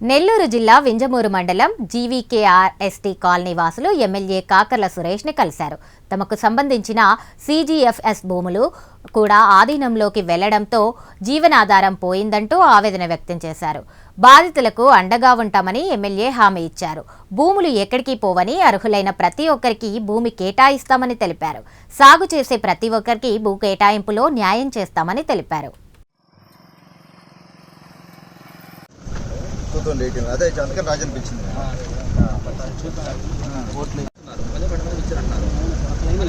నెల్లూరు జిల్లా వింజమూరు మండలం G V K R S T colony వాసులు ఎమ్మెల్యే కాకర్ల సురేష్ని కలిశారు. తమకు సంబంధించిన సీజీఎఫ్ఎస్ భూములు కూడా ఆధీనంలోకి వెళ్ళడంతో జీవనాధారం పోయిందంటూ ఆవేదన వ్యక్తం చేశారు. బాధితులకు అండగా ఉంటామని ఎమ్మెల్యే హామీ ఇచ్చారు. భూములు ఎక్కడికి పోవని అర్హులైన ప్రతి ఒక్కరికి భూమి కేటాయిస్తామని తెలిపారు. సాగు చేసే ప్రతి ఒక్కరికి భూ కేటాయింపులో న్యాయం చేస్తామని తెలిపారు. టూ థౌసండ్ ఎయిటీన్ అదే అందుకని రాజు అనిపించింది.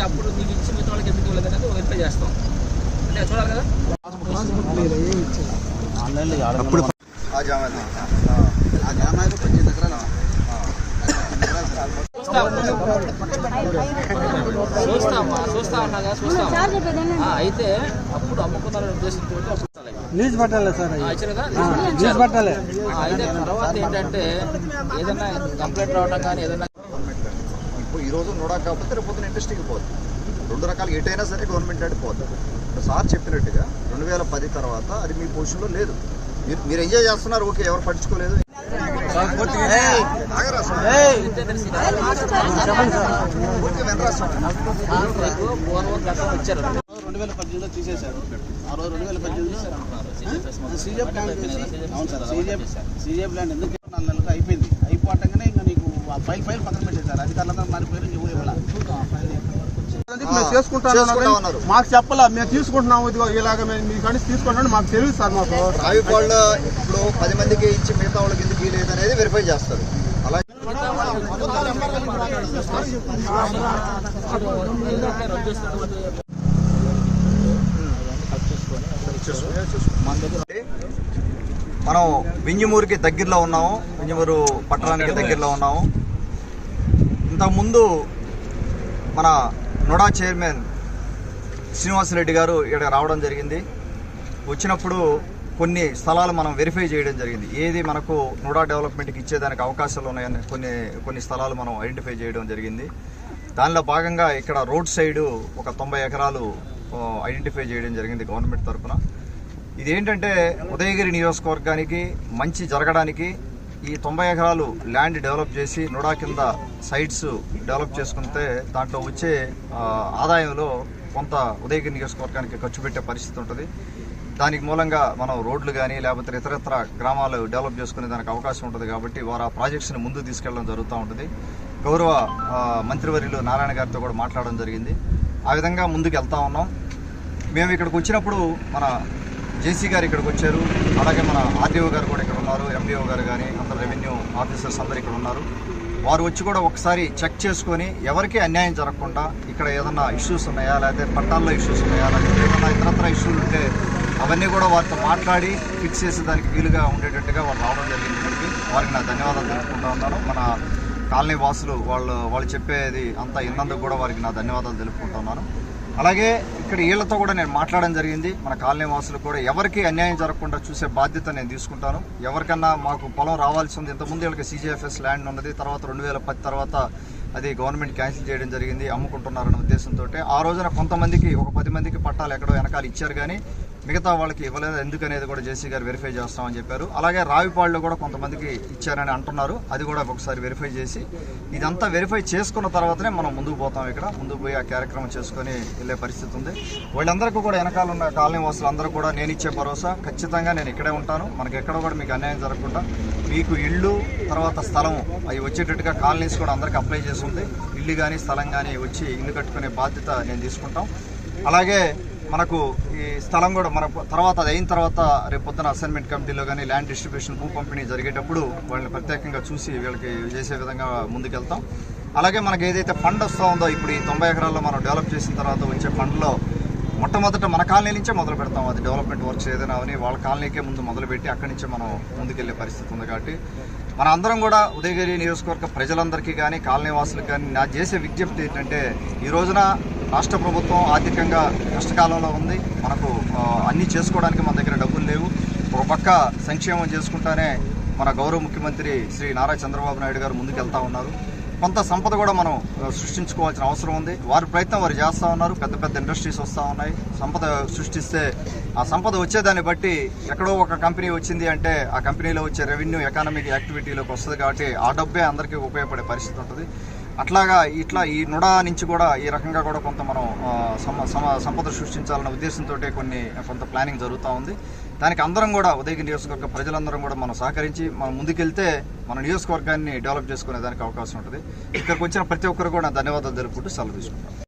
అప్పుడు మీకు ఇచ్చి మిగతా వాళ్ళకి ఎందుకు ఇవ్వలేదు అనేది వెరిఫై చేస్తాం. అంటే చూడాలి కదా? అప్పుడు ఆ జామాది ఆ జామాది పద్దెనిమిది ఎకరాలు చూస్తామా చూస్తా. ఉన్నాగా అయితే అప్పుడు అమ్ముకున్నారనే ఉద్దేశంతో న్యూస్ పట్టాలి సార్ న్యూస్ పట్టాలి. అయితే తర్వాత ఏంటంటే ఏదైనా కంప్లైంట్ రావడం కానీ ఏదైనా ఇప్పుడు ఈ రోజు నోడా కాకపోతే రేపు పొద్దున ఇంట్రెస్ట్కి పోతుంది రెండు రకాలు ఎటైనా సరే గవర్నమెంట్ అంటే పోతుంది ఇప్పుడు సార్ చెప్పినట్టుగా రెండు వేల పది తర్వాత అది మీ పొజిషన్లో లేదు. మీరు మీరు ఎంజాయ్ చేస్తున్నారు ఓకే ఎవరు పట్టించుకోలేదు. పూర్తిగా పూర్వం గతం ఇచ్చారు. రెండు వేల పద్దెనిమిదిలో తీసేశారు. ఆ రోజు రెండు వేల పద్దెనిమిదిలో అవును సార్ సీజీఎఫ్ ప్లాన్ ఎందుకు నాలుగు నెలలకు అయిపోయింది? అయిపోవటంగానే ఇంకా నీకు ఆ ఫైల్ ఫైల్ పక్కన పెట్టేశారు. అధికారులందరూ మారిపోయారు ఇవ్వాల మేము? చేసుకుంటాను. మాకు చెప్పాలా? మేము తీసుకుంటున్నాము ఇదిగో ఇలాగ మేము మీ కానీ తీసుకుంటాం మాకు తెలియదు సార్ మాకు. రావి వాళ్ళ ఇప్పుడు పది మందికి ఇచ్చి మిగతా వాళ్ళకి ఎందుకు ఇవ్వలేదు అనేది వెరిఫై చేస్తారు. మనం వింజమూరుకి దగ్గరలో ఉన్నాము. వింజమూరు పట్టణానికి దగ్గరలో ఉన్నాము. ఇంతకుముందు మన నోడా చైర్మన్ శ్రీనివాసరెడ్డి గారు ఇక్కడ రావడం జరిగింది. వచ్చినప్పుడు కొన్ని స్థలాలు మనం వెరిఫై చేయడం జరిగింది. ఏది మనకు నోడా డెవలప్మెంట్కి ఇచ్చేదానికి అవకాశాలు ఉన్నాయని కొన్ని కొన్ని స్థలాలు మనం ఐడెంటిఫై చేయడం జరిగింది. దానిలో భాగంగా ఇక్కడ రోడ్ సైడు ఒక తొంభై ఎకరాలు ఐడెంటిఫై చేయడం జరిగింది గవర్నమెంట్ తరఫున ఇదేంటంటే ఉదయగిరి నియోజకవర్గానికి మంచి జరగడానికి ఈ తొంభై ఎకరాలు ల్యాండ్ డెవలప్ చేసి నుడా కింద సైట్స్ డెవలప్ చేసుకుంటే దాంట్లో వచ్చే ఆదాయంలో కొంత ఉదయగిరి నియోజకవర్గానికి ఖర్చు పెట్టే పరిస్థితి ఉంటుంది. దానికి మూలంగా మనం రోడ్లు కానీ లేకపోతే ఇతరత్ర గ్రామాలు డెవలప్ చేసుకునే దానికి అవకాశం ఉంటుంది కాబట్టి వారు ఆ ప్రాజెక్ట్స్ని ముందు తీసుకెళ్ళడం జరుగుతూ ఉంటుంది. గౌరవ మంత్రివర్యులు నారాయణ గారితో కూడా మాట్లాడడం జరిగింది. ఆ విధంగా ముందుకు వెళ్తా ఉన్నాం. మేము ఇక్కడికి వచ్చినప్పుడు మన జేసీ గారు ఇక్కడికి వచ్చారు. అలాగే మన ఆర్డీఓ గారు కూడా ఇక్కడ ఉన్నారు ఎండిఓ గారు కానీ అందరు రెవెన్యూ ఆఫీసర్స్ అందరు ఇక్కడ ఉన్నారు. వారు వచ్చి కూడా ఒకసారి చెక్ చేసుకొని ఎవరికి అన్యాయం జరగకుండా ఇక్కడ ఏదన్నా ఇష్యూస్ ఉన్నాయా లేకపోతే పట్టాల్లో ఇష్యూస్ ఉన్నాయా లేకపోతే ఏదన్నా ఇతరత్ర ఇష్యూలు ఉంటే అవన్నీ కూడా వారితో మాట్లాడి ఫిక్స్ చేసే దానికి వీలుగా ఉండేటట్టుగా వాళ్ళు రావడం జరిగింది. వారికి నా ధన్యవాదాలు తెలుసుకుంటా ఉన్నాను. మన కాలనీ వాసులు వాళ్ళు వాళ్ళు చెప్పేది అంతా ఇన్నందుకు కూడా వారికి నా ధన్యవాదాలు తెలుపుకుంటున్నాను. అలాగే ఇక్కడ వీళ్ళతో కూడా నేను మాట్లాడడం జరిగింది. మన కాలనీ వాసులు కూడా ఎవరికి అన్యాయం జరగకుండా చూసే బాధ్యత నేను తీసుకుంటాను. ఎవరికన్నా మాకు పొలం రావాల్సి ఉంది. ఇంతకుముందు వీళ్ళకి సీజీఎఫ్ఎస్ ల్యాండ్ ఉన్నది. తర్వాత రెండు వేల పది తర్వాత అది గవర్నమెంట్ క్యాన్సిల్ చేయడం జరిగింది. అమ్ముకుంటున్నారనే ఉద్దేశంతో ఆ రోజున కొంతమందికి ఒక పది మందికి పట్టాలు ఎక్కడో వెనకాల ఇచ్చారు కానీ మిగతా వాళ్ళకి ఇవ్వలేదు. ఎందుకనేది కూడా జేసీ గారు వెరిఫై చేస్తామని చెప్పారు. అలాగే రావిపాళ్ళు కూడా కొంతమందికి ఇచ్చారని అంటున్నారు. అది కూడా ఒకసారి వెరిఫై చేసి ఇదంతా వెరిఫై చేసుకున్న తర్వాతనే మనం ముందుకు పోతాం ఇక్కడ. ముందుకు పోయి ఆ కార్యక్రమం చేసుకొని వెళ్ళే పరిస్థితి ఉంది. వాళ్ళందరికీ కూడా వెనకాల ఉన్న కాలనీ వాసులు అందరూ కూడా నేను ఇచ్చే భరోసా. ఖచ్చితంగా నేను ఇక్కడే ఉంటాను. మనకి ఎక్కడ కూడా మీకు అన్యాయం జరగకుండా మీకు ఇళ్ళు తర్వాత స్థలం అవి వచ్చేటట్టుగా కాలనీస్ కూడా అందరికీ అప్లై చేసి ఉంది. ఇల్లు కానీ స్థలం కానీ వచ్చి ఇల్లు కట్టుకునే బాధ్యత నేను తీసుకుంటాం. అలాగే మనకు ఈ స్థలం కూడా మన తర్వాత అది అయిన తర్వాత రేపు పొద్దున అసైన్మెంట్ కమిటీలో కానీ ల్యాండ్ డిస్ట్రిబ్యూషన్ భూ పంపిణీ జరిగేటప్పుడు వాళ్ళని ప్రత్యేకంగా చూసి వీళ్ళకి చేసే విధంగా ముందుకెళ్తాం. అలాగే మనకు ఏదైతే ఫండ్ వస్తూ ఉందో ఇప్పుడు ఈ తొంభై ఎకరాల్లో మనం డెవలప్ చేసిన తర్వాత వచ్చే ఫండ్లో మొట్టమొదట మన కాలనీ నుంచే మొదలు పెడతాం. అది డెవలప్మెంట్ వర్క్స్ ఏదైనా అని వాళ్ళ కాలనీకే ముందు మొదలుపెట్టి అక్కడి నుంచే మనం ముందుకెళ్ళే పరిస్థితి ఉంది కాబట్టి మన అందరం కూడా ఉదయగిరి నియోజకవర్గ ప్రజలందరికీ కానీ కాలనీ వాసులకు కానీ నా చేసే విజ్ఞప్తి ఏంటంటే ఈ రోజున రాష్ట్ర ప్రభుత్వం ఆర్థికంగా కష్టకాలంలో ఉంది. మనకు అన్నీ చేసుకోవడానికి మన దగ్గర డబ్బులు లేవు. ఒక పక్క సంక్షేమం చేసుకుంటానే మన గౌరవ ముఖ్యమంత్రి శ్రీ నారా చంద్రబాబు నాయుడు గారు ముందుకెళ్తా ఉన్నారు. కొంత సంపద కూడా మనం సృష్టించుకోవాల్సిన అవసరం ఉంది. వారి ప్రయత్నం వారు చేస్తూ ఉన్నారు. పెద్ద పెద్ద ఇండస్ట్రీస్ వస్తూ ఉన్నాయి. సంపద సృష్టిస్తే ఆ సంపద వచ్చేదాన్ని బట్టి ఎక్కడో ఒక కంపెనీ వచ్చింది అంటే ఆ కంపెనీలో వచ్చే రెవెన్యూ ఎకానమిక్ యాక్టివిటీలోకి వస్తుంది కాబట్టి ఆ డబ్బే అందరికీ ఉపయోగపడే పరిస్థితి ఉంటుంది. అట్లాగా ఇట్లా ఈ నుడా నుంచి కూడా ఈ రకంగా కూడా కొంత మనం సమ సమ- సంపద సృష్టించాలన్న ఉద్దేశంతో కొన్ని కొంత ప్లానింగ్ జరుగుతూ ఉంది. దానికి అందరం కూడా ఉదయగిరి నియోజకవర్గ ప్రజలందరం కూడా మనం సహకరించి మనం ముందుకెళ్తే మన నియోజకవర్గాన్ని డెవలప్ చేసుకునే దానికి అవకాశం ఉంటుంది. ఇక్కడికి వచ్చిన ప్రతి ఒక్కరు కూడా ధన్యవాదాలు జరుపుకుంటూ సెలవు తీసుకుంటాం.